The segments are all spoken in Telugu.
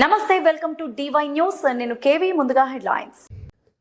నమస్తే welcome to D Y news. నేను కేవీ ముందుగా హెడ్లైన్స్.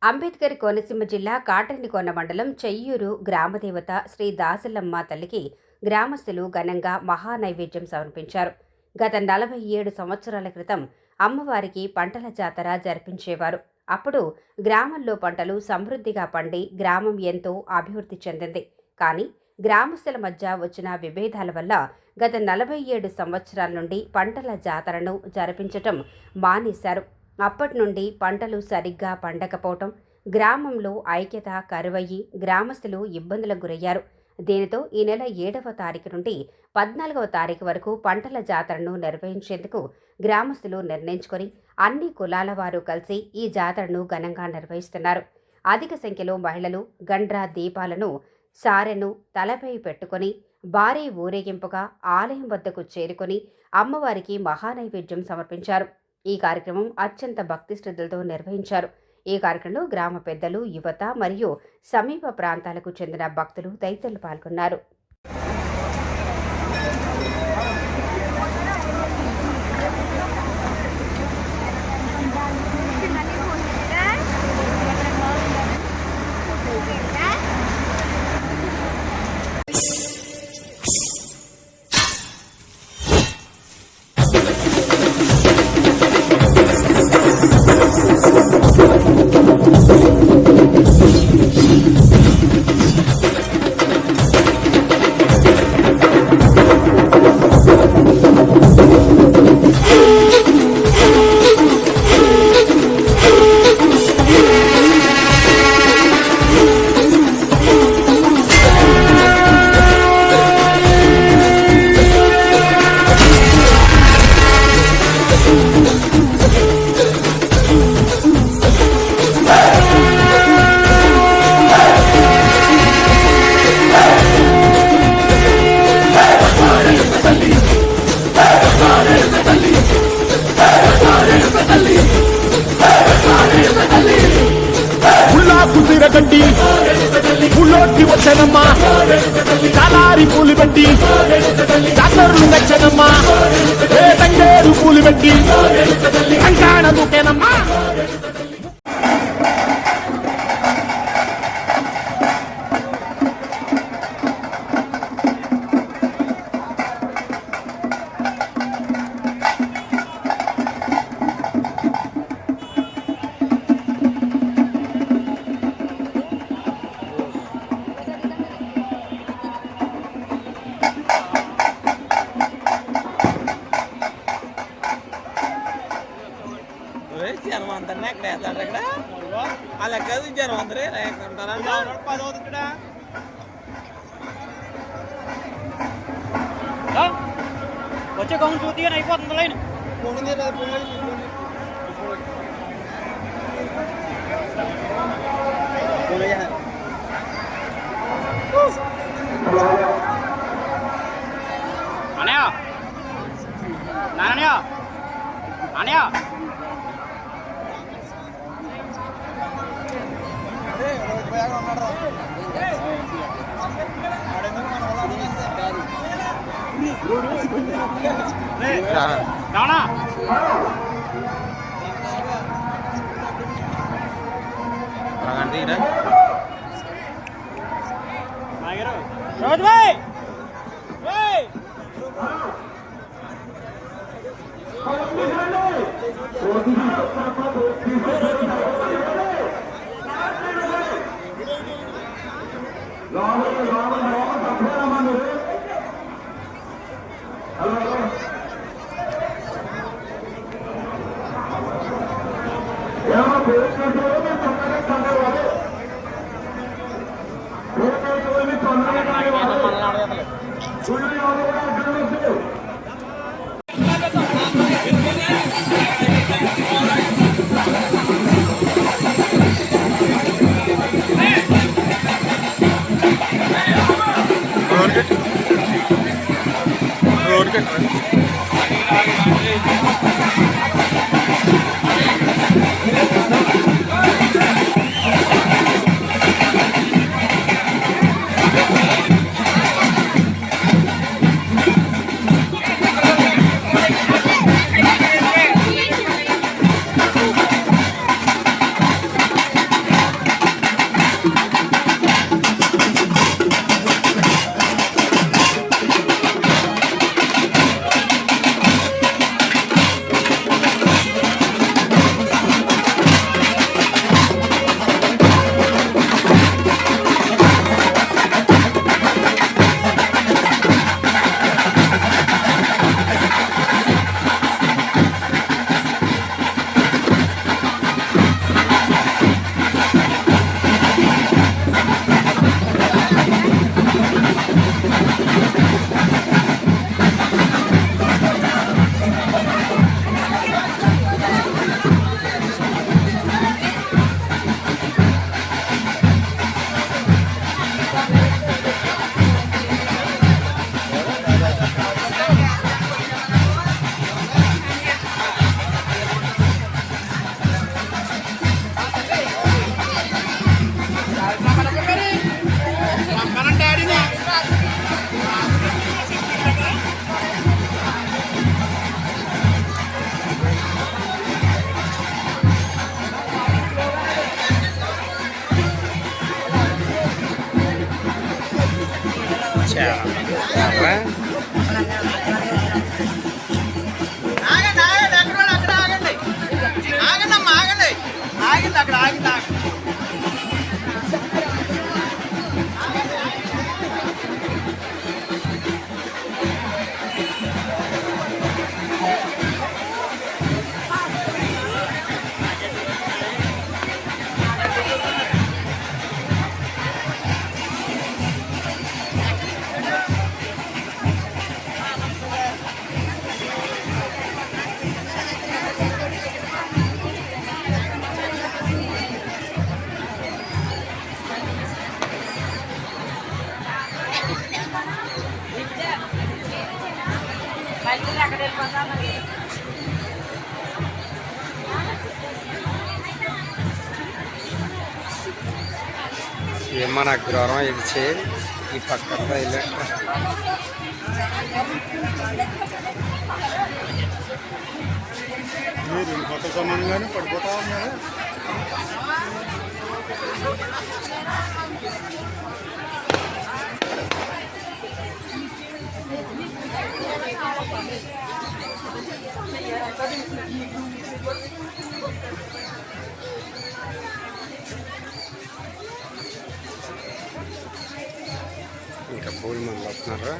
అంబేద్కర్ కోనసీమ జిల్లా కాటండికొండ మండలం చెయ్యూరు గ్రామదేవత శ్రీ దాసలమ్మ తల్లికి గ్రామస్తులు ఘనంగా మహానైవేద్యం సమర్పించారు. గత నలభై ఏడు సంవత్సరాల క్రితం అమ్మవారికి పంటల జాతర జరిపించేవారు. అప్పుడు గ్రామంలో పంటలు సమృద్ధిగా పండి గ్రామం ఎంతో అభివృద్ధి చెందింది. కానీ గ్రామస్తుల మధ్య వచ్చిన విభేదాల వల్ల గత నలభై ఏడు సంవత్సరాల నుండి పంటల జాతరను జరిపించటం మానేశారు. అప్పటి నుండి పంటలు సరిగ్గా పండకపోవటం గ్రామంలో ఐక్యత కరువయ్యి గ్రామస్తులు ఇబ్బందులకు గురయ్యారు. దీనితో ఈ నెల ఏడవ తారీఖు నుండి పద్నాలుగవ తారీఖు వరకు పంటల జాతరను నిర్వహించేందుకు గ్రామస్తులు నిర్ణయించుకొని అన్ని కులాల వారు కలిసి ఈ జాతరను ఘనంగా నిర్వహిస్తున్నారు. అధిక సంఖ్యలో మహిళలు గండ్రా దీపాలను సారెను తలపై పెట్టుకొని భారీ ఊరేగింపుగా ఆలయం వద్దకు చేరుకొని అమ్మవారికి మహానైవేద్యం సమర్పించారు. ఈ కార్యక్రమం అత్యంత భక్తి శ్రద్ధలతో నిర్వహించారు. ఈ కార్యక్రమంలో గ్రామ పెద్దలు యువత మరియు సమీప ప్రాంతాలకు చెందిన భక్తులు తదితరులు పాల్గొన్నారు. నచ్చనమ్మా కాలారి పూలు పెట్టి. జాతరలు నచ్చనమ్మా తంగేరు పూలు పెట్టి. కంకాణ దూకేనమ్మా వచ్చే గౌన్ చూతి అని అయిపోతుంది లైన్ అనయా నానయా అనయా రావణా రోజు భాయ్ భాయ్ Thank చంద్రబాబు ఏమో నాకు జ్వరం ఇడిచి ఈ పక్క వెళ్ళా మీరు కొత్త సంబంధంగానే పడిపోతా ఉన్నారు ఇంకా పూలు మంది వస్తున్నారా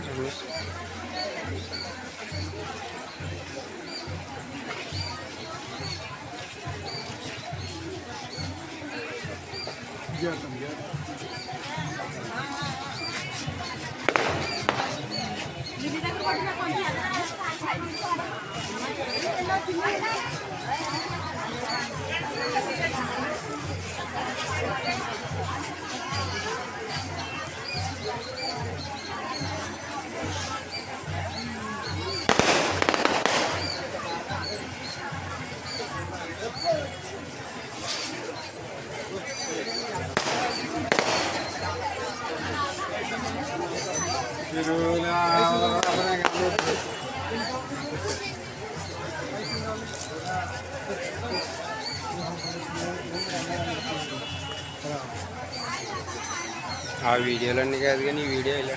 ఆ వీడియోలన్నీ కాదు కానీ ఈ వీడియో ఇలా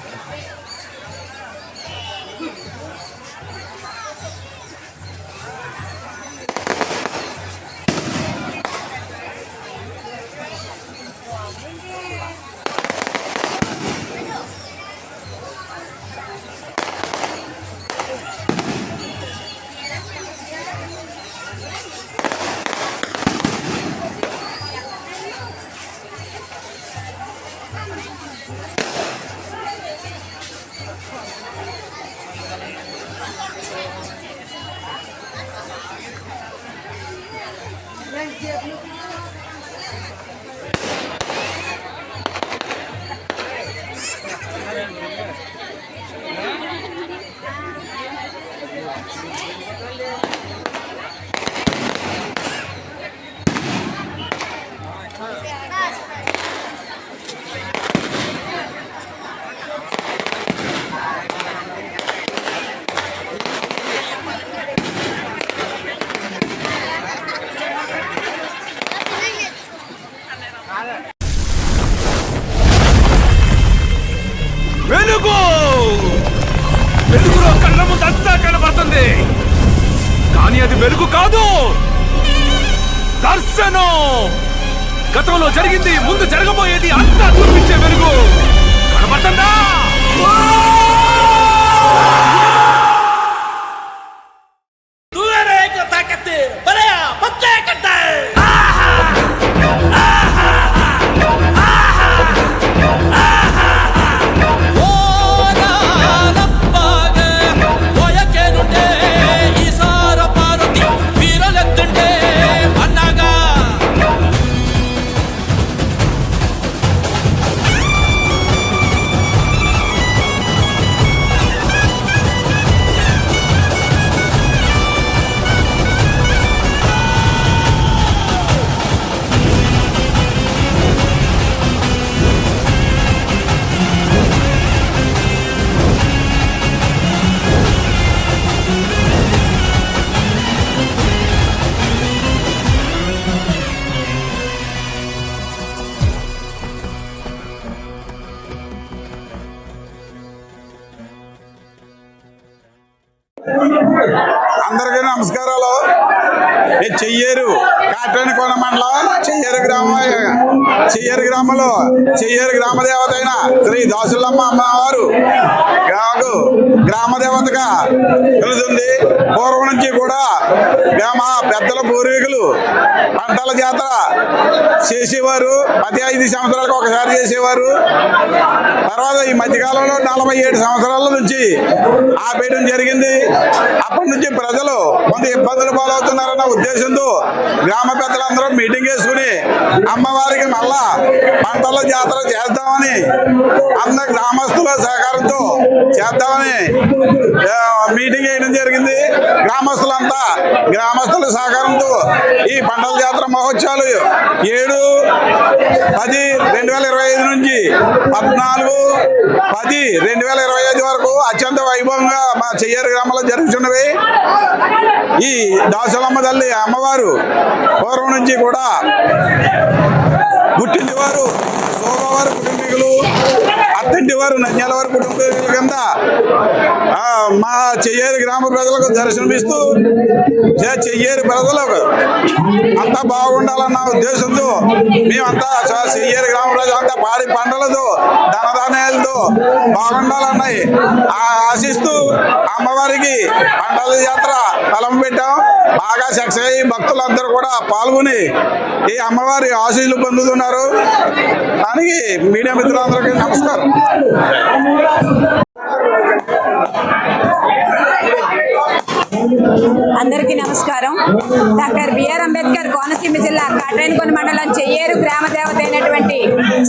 Yeah. కానీ అది వెలుగు కాదు. దర్శనం! గతంలో జరిగింది ముందు జరగబోయేది అంతా చూపించే వెలుగు. కనబడుతుందా చెయ్యేరు కాట్రాని మండలం చెయ్యేరు గ్రామం చెయ్యేరు గ్రామంలో చెయ్యేరు గ్రామదేవత అయిన శ్రీ దాసులమ్మ అమ్మవారు నాకు గ్రామదేవతగా తెలుస్తుంది వెళుతుంది పూర్వం నుంచి కూడా గ్రామ పెద్దల పూర్వీకులు పంటల జాతర చేసేవారు. ప్రతి ఐదు సంవత్సరాలకు ఒకసారి చేసేవారు. తర్వాత ఈ మధ్యకాలంలో నలభై ఏడు సంవత్సరాల నుంచి ఆపేయడం జరిగింది. అప్పటి నుంచి ప్రజలు కొంత ఇబ్బందులు పాలవుతున్నారన్న ఉద్దేశంతో గ్రామ పెద్దలందరూ మీటింగ్ వేసుకుని అమ్మవారికి మళ్ళా పంటల జాతర చేద్దామని అందరు గ్రామస్తుల సహకారంతో చేద్దామని మీటింగ్ వేయడం జరిగింది. గ్రామస్తులంతా గ్రామస్తుల సహకారంతో ఈ పంటల జాతర మహోత్సవాలు ఏడు పది రెండు వేల ఇరవై ఐదు నుంచి పద్నాలుగు పది రెండు వేల ఇరవై ఐదు వరకు అత్యంత వైభవంగా మా చెయ్యారు గ్రామంలో జరుగుతున్నవి. ఈ దాసులమ్మ తల్లి అమ్మవారు పూర్వం నుంచి కూడా పుట్టింటి వారు సోమవారు కుటుంబీకులు అత్తింటి వారు నంద్యాల వారి కుటుంబీకుల కింద మా చెయ్యేరు గ్రామ ప్రజలకు దర్శనమిస్తూ చె- చెయ్యేరు ప్రజలకు అంతా బాగుండాలన్న ఉద్దేశంతో మేమంతా చ- చెయ్యేరు గ్రామ ప్రజలంతా పాడి పంటలతో ధనధాన్యాలతో బాగుండాలన్నాయి. ఆ ఆశిస్తూ అమ్మవారికి పంటల జాతర తలం పెట్టాం. బాగా సక్సెస్ అయ్యి భక్తులందరూ కూడా పాల్గొని ఈ అమ్మవారి ఆశీస్సులు పొందుతున్నారు. దానికి మీడియా మిత్రులందరికీ నమస్కారం. అందరికీ నమస్కారం. డాక్టర్ బిఆర్ అంబేద్కర్ కోనసీమ జిల్లా కాట్రేనికొండ మండలం చెయ్యేరు గ్రామ దేవత అయినటువంటి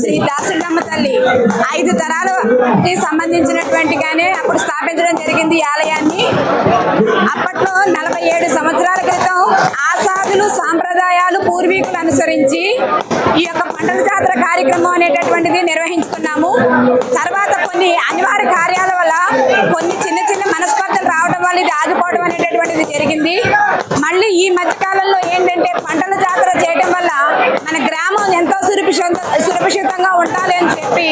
శ్రీ దాసుడమ్మ తల్లి ఐదు తరాలకి సంబంధించినటువంటిగానే అప్పుడు స్థాపించడం జరిగింది ఆలయాన్ని. అప్పట్లో నలభై ఏడు సంవత్సరాల క్రితం ఆసాదులు సాంప్రదాయాలు పూర్వీకులు అనుసరించి ఈ యొక్క పంటల జాతర కార్యక్రమం అనేటటువంటిది నిర్వహించుకున్నాము. తర్వాత కొన్ని అనివార్య కార్యాల వల్ల కొన్ని చిన్న అనేది జరిగింది. మళ్ళీ ఈ మధ్య కాలంలో ఏంటంటే పంటల జాతర చేయడం వల్ల మన గ్రామం ఎంతో సురక్షిత సురక్షితంగా ఉండాలి అని చెప్పి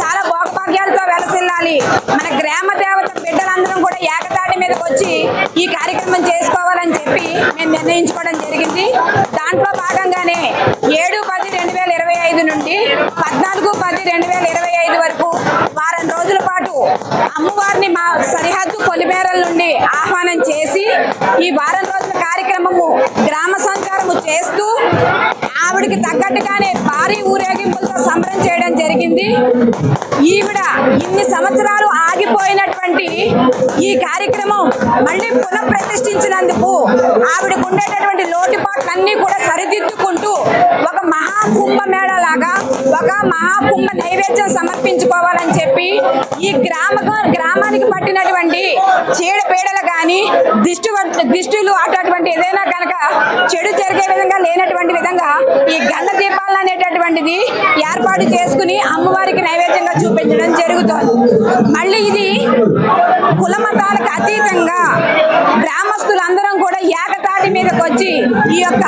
చాలా భోగభాగ్యాలతో వెలసిల్లాలి. మన గ్రామ దేవత బిడ్డలందరం కూడా ఏకతాటి మీదకి వచ్చి ఈ కార్యక్రమం చేసుకోవాలని చెప్పి మేము నిర్ణయించుకోవడం జరిగింది. దిష్టి దిష్టిలు అటువంటి ఏదైనా కనుక చెడు జరిగే విధంగా లేనటువంటి విధంగా ఈ గండ దీపాలు అనేటటువంటిది ఏర్పాటు చేసుకుని అమ్మవారికి నైవేద్యంగా చూపించడం జరుగుతుంది. మళ్ళీ ఇది వచ్చి ఈ యొక్క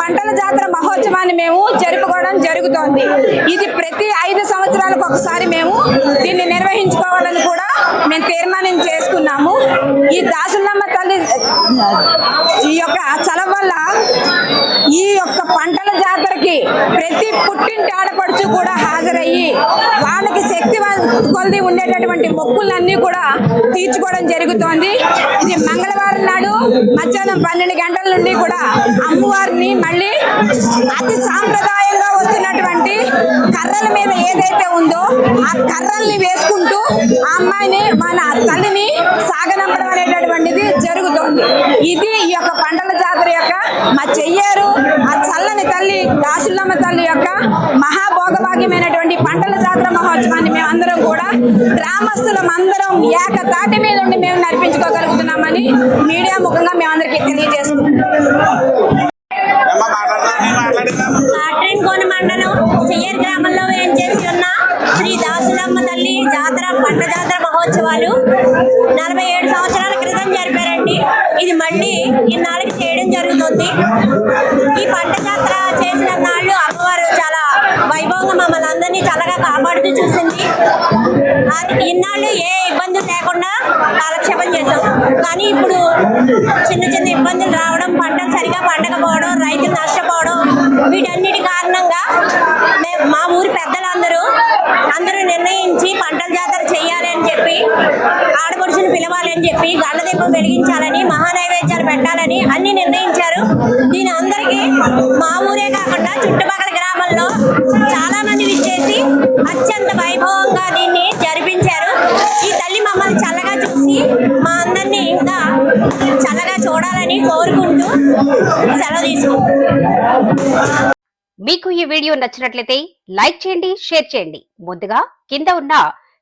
పంటల జాతర మహోత్సవాన్ని మేము జరుపుకోవడం జరుగుతోంది. ఇది ప్రతి ఐదు సంవత్సరాలకు ఒకసారి మేము దీన్ని నిర్వహించుకోవాలని కూడా మేము తీర్మానం చేసుకున్నాము. ఈ దాసులమ్మ తల్లి ఈ యొక్క చలవ వల్ల ఈ యొక్క పంటల జాతరకి ప్రతి పుట్టింటి ఆడపడుచు కూడా హాజరయ్యి వాళ్ళకి శక్తి కొలిది ఉండేటటువంటి మొక్కులన్నీ కూడా తీర్చుకోవడం జరుగుతోంది. ఇది మంగళవారం నాడు మధ్యాహ్నం పన్నెండు గంటల నుండి కూడా అమ్మవారిని మళ్ళీ అతి సాంప్రదాయంగా వస్తున్నటువంటి కర్రల మీద ఏదైతే ఉందో ఆ కర్రల్ని వేసుకుంటూ ఆ అమ్మాయిని మన తల్లిని సాగనంపడం అనేటటువంటిది జరుగుతోంది. ఇది ఈ యొక్క పంటల జాతర యొక్క మా చెయ్యారు ఆ చల్లని తల్లి దాసులమ్మ తల్లి యొక్క మహాభోగభాగ్యమైనటువంటి పంటల జాతర మహోత్సవాన్ని మేము అందరం కూడా గ్రామస్తులం అందరం ఏక తాటి మీద ఉండి మేము నడిపించుకోగలుగుతున్నామని మీడియా ముఖంగా మేము అందరికి తెలియజేస్తున్నాం ఏమ్మా మండలం చెయ్యర్ గ్రామంలో ఏం చేసి ఉన్న శ్రీ దాసులమ్మ తల్లి జాతర పంట జాతర మహోత్సవాలు నలభై ఏడు సంవత్సరాల క్రితం జరిపారండి. ఇది మళ్ళీ ఇన్నాళ్ళకి జరుగుతుంది. ఈ పంట జాతర చేసిన నాళ్ళు అమ్మవారు చాలా వైభవంగా మమ్మల్ని అందరినీ చల్లగా కాపాడుతూ చూసింది. అది ఇన్నాళ్ళు ఏ ఇబ్బంది లేకుండా కాలక్షేపం చేశాం. కానీ ఇప్పుడు చిన్న చిన్న ఇబ్బందులు రావడం పంటలు సరిగా పండకపోవడం రైతులు నష్టపోవడం వీటన్నిటి కారణంగా మేము మా ఊరి పెద్దలందరూ అందరూ నిర్ణయించి పంటల జాతర ఆడపడుచుని పిలవాలని చెప్పి గళ్ళదీపం వెలిగించాలని మహానైవేద్యాలు పెట్టాలని అన్ని నిర్ణయించారు. దీని అందరికీ మా ఊరే కాకుండా చుట్టుపక్కల గ్రామంలో చాలా మంది విచ్చేసి అత్యంత వైభవంగా దీన్ని జరిపించారు. ఈ తల్లి మమ్మల్ని చల్లగా చూసి మా అందరినీ ఇంకా చల్లగా చూడాలని కోరుకుంటూ సెలవు తీసుకుంటాం మీకు ఈ వీడియో నచ్చినట్లయితే లైక్ చేయండి షేర్ చేయండి. ముందుగా కింద ఉన్న